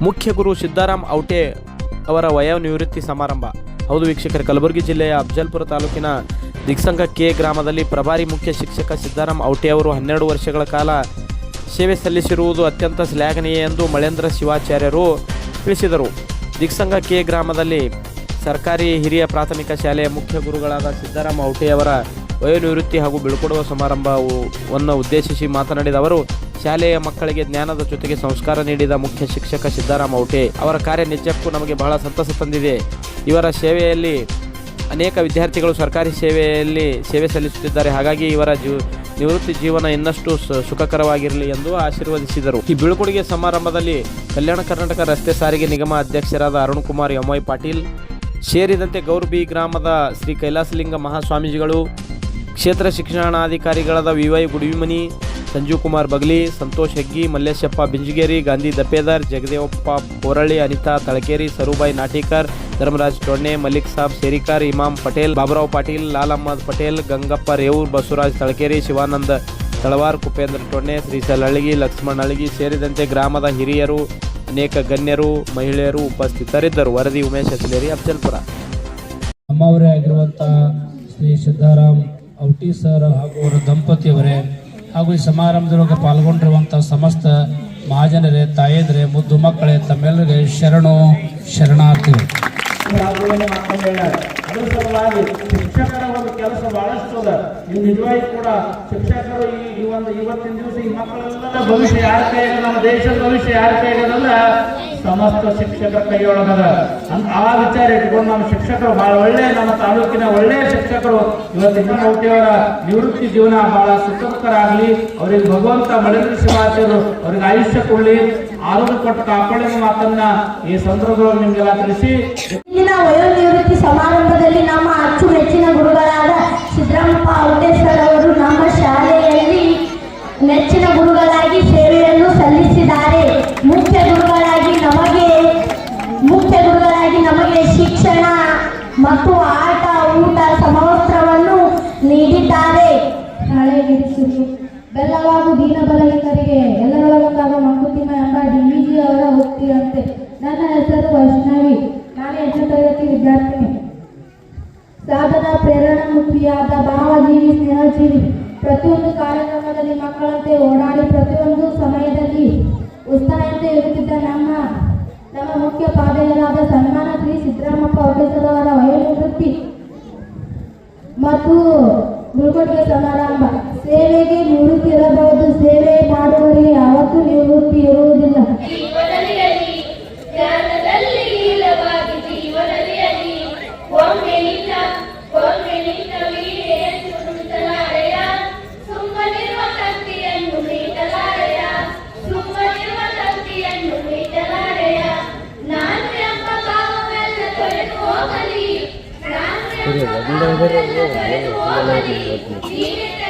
ಮುಖ್ಯ ಗುರು ಸಿದ್ದಾರಾಮ್ ಔಟೆ ಅವರ ವಯೋನಿವೃತ್ತಿ ಸಮಾರಂಭ. ಹೌದು ವೀಕ್ಷಕರ, ಕಲಬುರಗಿ ಜಿಲ್ಲೆಯ ಅಫಜಲ್ಪುರ ತಾಲೂಕಿನ ದಿಗ್ಸಂಗ ಕೆ ಗ್ರಾಮದಲ್ಲಿ ಪ್ರಭಾರಿ ಮುಖ್ಯ ಶಿಕ್ಷಕ ಸಿದ್ದಾರಾಮ್ ಔಟೆ ಅವರು ಹನ್ನೆರಡು ವರ್ಷಗಳ ಕಾಲ ಸೇವೆ ಸಲ್ಲಿಸಿರುವುದು ಅತ್ಯಂತ ಶ್ಲಾಘನೀಯ ಎಂದು ಮಳೇಂದ್ರ ಶಿವಾಚಾರ್ಯರು ತಿಳಿಸಿದರು. ದಿಗ್ಸಂಗ ಕೆ ಗ್ರಾಮದಲ್ಲಿ ಸರ್ಕಾರಿ ಹಿರಿಯ ಪ್ರಾಥಮಿಕ ಶಾಲೆಯ ಮುಖ್ಯ ಗುರುಗಳಾದ ಸಿದ್ದಾರಾಮ ಔಟೆಯವರ ವಯೋನಿವೃತ್ತಿ ಹಾಗೂ ಬೀಳ್ಕೊಡುವ ಸಮಾರಂಭವನ್ನು ಉದ್ದೇಶಿಸಿ ಮಾತನಾಡಿದ ಅವರು, ಶಾಲೆಯ ಮಕ್ಕಳಿಗೆ ಜ್ಞಾನದ ಜೊತೆಗೆ ಸಂಸ್ಕಾರ ನೀಡಿದ ಮುಖ್ಯ ಶಿಕ್ಷಕ ಸಿದ್ದಾರಾಮ ಔಟೆ ಅವರ ಕಾರ್ಯ ನಿಜಕ್ಕೂ ನಮಗೆ ಬಹಳ ಸಂತಸ ತಂದಿದೆ. ಇವರ ಸೇವೆಯಲ್ಲಿ ಅನೇಕ ವಿದ್ಯಾರ್ಥಿಗಳು ಸರ್ಕಾರಿ ಸೇವೆಯಲ್ಲಿ ಸೇವೆ ಸಲ್ಲಿಸುತ್ತಿದ್ದಾರೆ. ಹಾಗಾಗಿ ಇವರ ಜೀವ ನಿವೃತ್ತಿ ಜೀವನ ಇನ್ನಷ್ಟು ಸುಖಕರವಾಗಿರಲಿ ಎಂದು ಆಶೀರ್ವದಿಸಿದರು. ಈ ಬೀಳ್ಕೊಡುಗೆ ಸಮಾರಂಭದಲ್ಲಿ ಕಲ್ಯಾಣ ಕರ್ನಾಟಕ ರಸ್ತೆ ಸಾರಿಗೆ ನಿಗಮ ಅಧ್ಯಕ್ಷರಾದ ಅರುಣ್ ಕುಮಾರ್ ಎಂ ವೈ ಪಾಟೀಲ್, ಸೇರಿದಂತೆ ಗೌರ್ಬಿ ಗ್ರಾಮದ ಶ್ರೀ ಕೈಲಾಸಲಿಂಗ ಮಹಾಸ್ವಾಮೀಜಿಗಳು ಕ್ಷೇತ್ರ ಶಿಕ್ಷಣಾಧಿಕಾರಿಗಳಾದ ವಿ ವೈ ಗುಡಿಮನಿ ಸಂಜೀವ್ ಕುಮಾರ್ ಬಗ್ಲಿ, ಸಂತೋಷ್ ಹೆಗ್ಗಿ, ಮಲ್ಲೇಶಪ್ಪ ಬಿಂಜಗೇರಿ, ಗಾಂಧಿ ದಪ್ಪೇದಾರ್, ಜಗದೇವಪ್ಪ ಬೋರಳ್ಳಿ ಅನಿತಾ ತಳಕೇರಿ, ಸರುಬಾಯಿ ನಾಟಿಕರ್, ಧರ್ಮರಾಜ್ ಟೊಣ್ಣೆ ಮಲ್ಲಿಕ್ ಸಾಬ್ ಸೇರಿಕಾರ್, ಇಮಾಮ್ ಪಟೇಲ್, ಬಾಬುರಾವ್ ಪಾಟೀಲ್ ಲಾಲ್ ಅಹ್ಮದ್ ಪಟೇಲ್, ಗಂಗಪ್ಪ ರೇವೂರ್, ಬಸವರಾಜ್ ತಳಕೇರಿ, ಶಿವಾನಂದ ತಳವಾರ್, ಕುಪೇಂದ್ರ ಟೊಣ್ಣೆ ಶ್ರೀಶೈಲ್ ಅಳಗಿ ಲಕ್ಷ್ಮಣ್ ಅಳಗಿ ಸೇರಿದಂತೆ ಗ್ರಾಮದ ಹಿರಿಯರು, ಅನೇಕ ಗಣ್ಯರು, ಮಹಿಳೆಯರು ಉಪಸ್ಥಿತರಿದ್ದರು. ವರದಿ ಉಮೇಶ್ ಅಚಲೇರಿ ಅಫಜಲ್ಪುರ. ನಮ್ಮವರೇ ಆಗಿರುವಂತಹ ಶ್ರೀ ಸಿದ್ದಾರಾಮ್ ಔಟಿ ಸರ್ ಹಾಗೂ ಅವರ ದಂಪತಿಯವರೇ ಹಾಗೂ ಈ ಸಮಾರಂಭದೊಳಗೆ ಪಾಲ್ಗೊಂಡಿರುವಂಥ ಸಮಸ್ತ ಮಹಾಜನರೇ, ತಾಯಂದ್ರೆ, ಮುದ್ದು ಮಕ್ಕಳೇ, ತಮ್ಮೆಲ್ಲರಿಗೆ ಶರಣು ಶರಣಾರ್ಥಿಗಳು. ಅದರ ಸಲುವಾಗಿ ಶಿಕ್ಷಕರ ಒಂದು ಕೆಲಸ ಬಹಳಷ್ಟು ಅದ. ನೀವು ನಿಜವಾಗಿ ಕೂಡ ಶಿಕ್ಷಕರು ಈ ಒಂದು ಇವತ್ತಿನ ದಿವಸ ಈ ಮಕ್ಕಳೆಲ್ಲ ಭವಿಷ್ಯ ಯಾರ ಕೈಯಾಗ ನಮ್ಮ ದೇಶದ ಭವಿಷ್ಯ ಯಾರ ಕೈಯಾಗದಲ್ಲ ಸಮಸ್ತ ಶಿಕ್ಷಕರ ಕೈಯೊಳಗದ ಅಂತ ಆ ವಿಚಾರ ಇಟ್ಕೊಂಡು ನಮ್ಮ ಶಿಕ್ಷಕರು ಬಹಳ ಒಳ್ಳೆ, ನಮ್ಮ ತಾಲೂಕಿನ ಒಳ್ಳೆಯ ಶಿಕ್ಷಕರು. ಇವತ್ತಿನ ಹುಟ್ಟಿಯವರ ನಿವೃತ್ತಿ ಜೀವನ ಬಹಳ ಸುಖಕರ ಆಗಲಿ ಅವರಿಗೆ ಭಗವಂತ ಮಳೆಂದ್ರ ಶಿವಾಚಾರ್ಯರು ಅವ್ರಿಗೆ ಆಯುಷ್ಯ ಕೊಡ್ಲಿ. ಆರೋಗ್ಯ ಕೊಟ್ಟು ಕಾಪಾಡೋ ಮಾತನ್ನ ಈ ಸಂದರ್ಭದಲ್ಲಿ ನಿಮಗೆಲ್ಲ ತಿಳಿಸಿ. ವಯೋನಿವೃತ್ತಿ ಸಮಾರಂಭದಲ್ಲಿ ನಮ್ಮ ಅಚ್ಚುಮೆಚ್ಚಿನ ಗುರುಗಳಾದ ಸಿದ್ದರಾಮಪ್ಪ ಔಟೇಶ್ವರ್ ಅವರು ನಮ್ಮ ಶಾಲೆಯಲ್ಲಿ ನೆಚ್ಚಿನ ಗುರುಗಳಾಗಿ ಸೇವೆಯನ್ನು ಸಲ್ಲಿಸಿದ್ದಾರೆ. ಮುಖ್ಯ ಗುರುಗಳಾಗಿ ನಮಗೆ ಶಿಕ್ಷಣ ಮತ್ತು ಆಟ, ಊಟ ಸಮವಸ್ತ್ರವನ್ನು ನೀಡಿದ್ದಾರೆ. ಹಳೆಗಿರಿಸುವುದು ಬೆಲ್ಲವಾಗು ದೀನ ಬಲಹೀನರಿಗೆ ಎಲ್ಲರೊಳಗೊಂದಾದ ಮಂಕುತಿಮ್ಮ ಎಂಬ ಡಿಜಿ ಅವರ ಹೊತ್ತಿರಂತೆ ನನ್ನ ಹೆಸರು ವೈಷ್ಣವಿ. ನಾನು ಹೆಚ್ಚು ತರಗತಿ ವಿದ್ಯಾರ್ಥಿನಿ. ಸಾಧನ ಪ್ರೇರಣಾಮುಖಿಯಾದ ಭಾವಜೀವಿ, ಸ್ನೇಹಜೀವಿ. ಪ್ರತಿಯೊಂದು ಕಾರ್ಯಕ್ರಮದಲ್ಲಿ ಮಕ್ಕಳಂತೆ ಓಡಾಡಿ ಪ್ರತಿಯೊಂದು ಸಮಯದಲ್ಲಿ ಉತ್ಸಾಹತೆ ಇರುತ್ತಿದ್ದ ನಮ್ಮ ನಮ್ಮ ಮುಖ್ಯ ಪಾದೆಯರಾದ ಸನ್ಮಾನ ಶ್ರೀ ಸಿದ್ದರಾಮಪ್ಪ ಅವರ ವಯೋನಿವೃತ್ತಿ ಮತ್ತು ಬೀಳ್ಕೊಡುಗೆ ಸಮಾರಂಭ. ಸೇವೆಗೆ ನಿವೃತ್ತಿ ಇರಬಹುದು ಸೇವೆ ಮಾಡುವವರಿಗೆ अरे रंग लग रहा है ये रंग लग रहा है